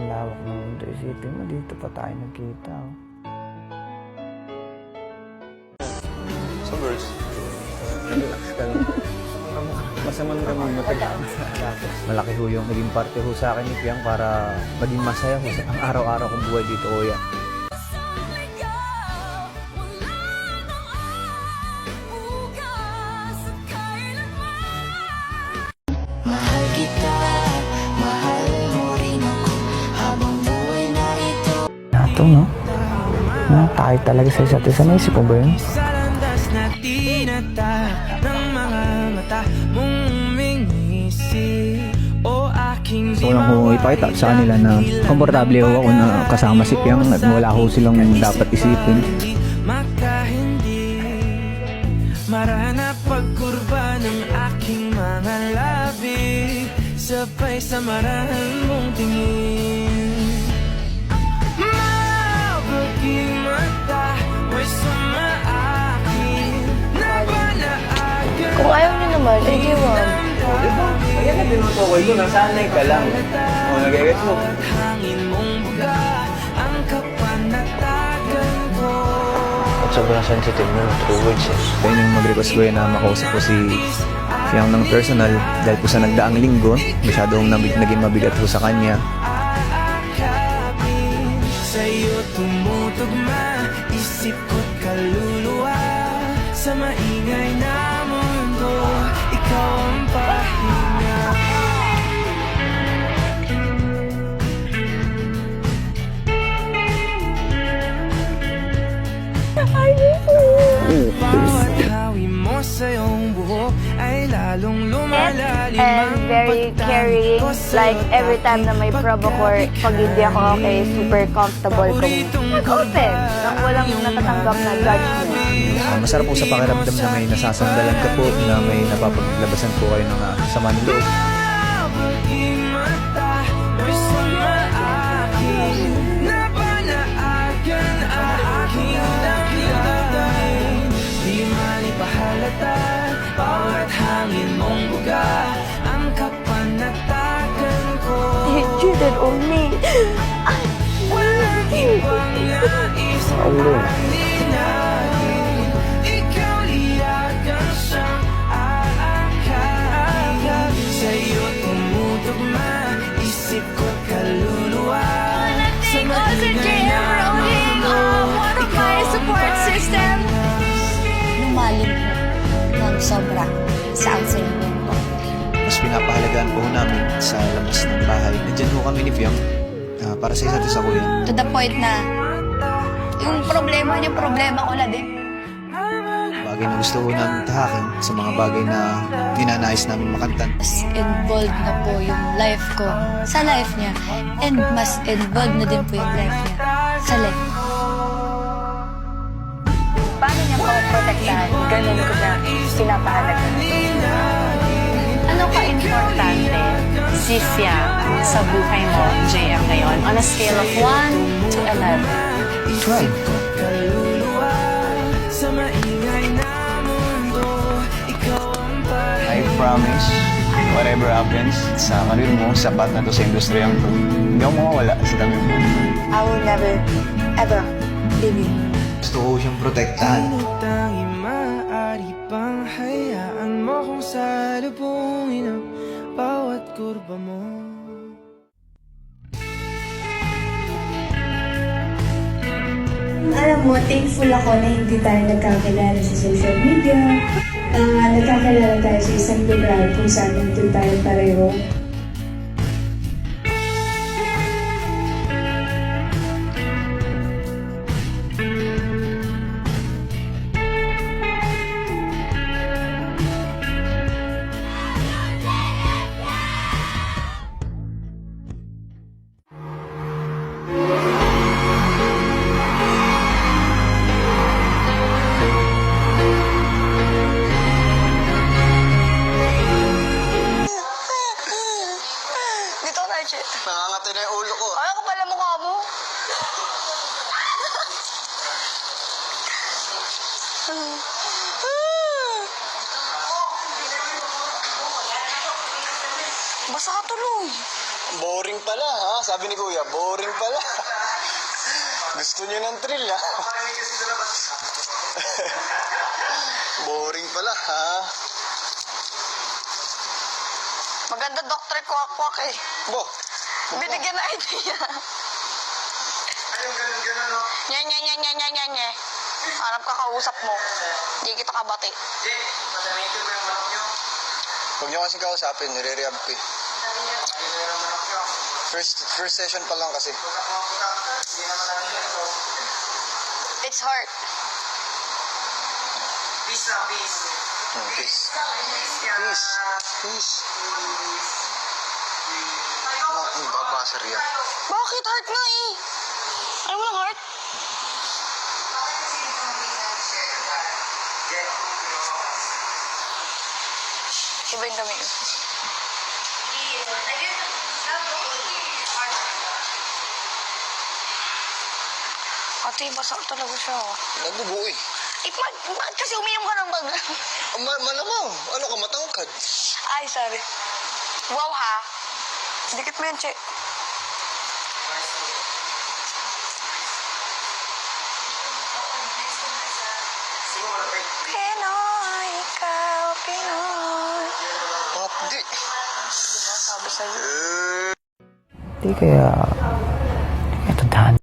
Ang lawak ng mundo. Isipin mo, dito pa tayo nagkita. Oh. Sa verse. Relax ka lang. Masaman kami matagal. Malaki ho yung naging parte ho sa akin ni Piang para maging masaya ho sa ang araw-araw kong buhay dito, Oya. Ito, no? Na, tayo talaga sa isa't isa. Naisip mo ba yun? Sa landas na tinata ng mga mata mong umingisi O aking So lang ho ipakita sa kanila na komportable ho ako na kasama si Piang at wala ho silang dapat isipin. Hindi makahindi Marana pagkurba ng aking mga labi Sabay sa marahan Kung ayaw niyo naman, eh di wag. Kaya na tinutukoy ko, nasanay ka lang. O, nagigets mo. Ko At sobrang sensitive mo, true words eh. Kaya yung mag-request ko yun na makausap ko si Piang ng personal dahil po sa nagdaang linggo, masyadong nabig, naging mabigat po sa kanya. Mo sa iyong buhok Ay lalong lumalalim And very caring. Like, every time na may provoke or pag hindi ako okay, super comfortable kung mag-open. Nang walang natatanggap na judgment. Ah, masarap po sa pakiramdam na may nasasandalan ka po, na may napapaglabasan po kayo ng uh, sama ng loob. System. Lumalim ko ng sobra sa outside mundo mas pinapahalagaan po namin sa labas ng bahay. Nandiyan ho kami ni Fiam ah, para sa isa't isa ko yan. To the point na yung problema niya, problema ko na din Bagay na gusto ko namin tahakin sa mga bagay na dinanais namin makantan. Mas involved na po yung life ko sa life niya and mas involved na din po yung life niya sa life ko. Paano niya ako protektahan? Ganun ko na pinapahalaga. Ano ka-importante si Fiam sa buhay mo, JM, ngayon? On a scale of 1 to 11. Ang I promise, whatever happens, sa karir mo, sapat na to sa industriyang to. Hindi ako mawawala sa dami mo. I will never, ever leave you. Gusto ko siyang protektahan. Alam mo, thankful ako na hindi tayo nagkakilala sa social media. Ah, nagkakilala tayo sa isang lugar kung saan nandun tayo pareho. Mo? Basta ka tuloy. Boring pala, ha? Sabi ni Kuya, boring pala. Gusto niyo ng thrill, ha? boring pala, ha? Maganda doktor kwak-kwak eh. Bo, Binigyan na idea. Nye, nye, nye, nye, nye, nye, nye. Hanap ka kausap mo. Di kita kabati. huwag niyo kasi kausapin, nire-rehab ko eh. First, first session pa lang kasi. It's hard. Hmm, peace. Peace. Peace. Ano, ang babasar yan. Bakit heart nga eh? Ayaw mo ng heart? Iba yung dami. Ate, basa talaga siya. oh. Nabubuo eh. Eh, ma- bakit kasi uminom ka ng bag? Ah, Ma malamang, ano ka matangkad? Ay, sorry. Wow ha. Dikit mo yan, che. Sa'yo. Di kaya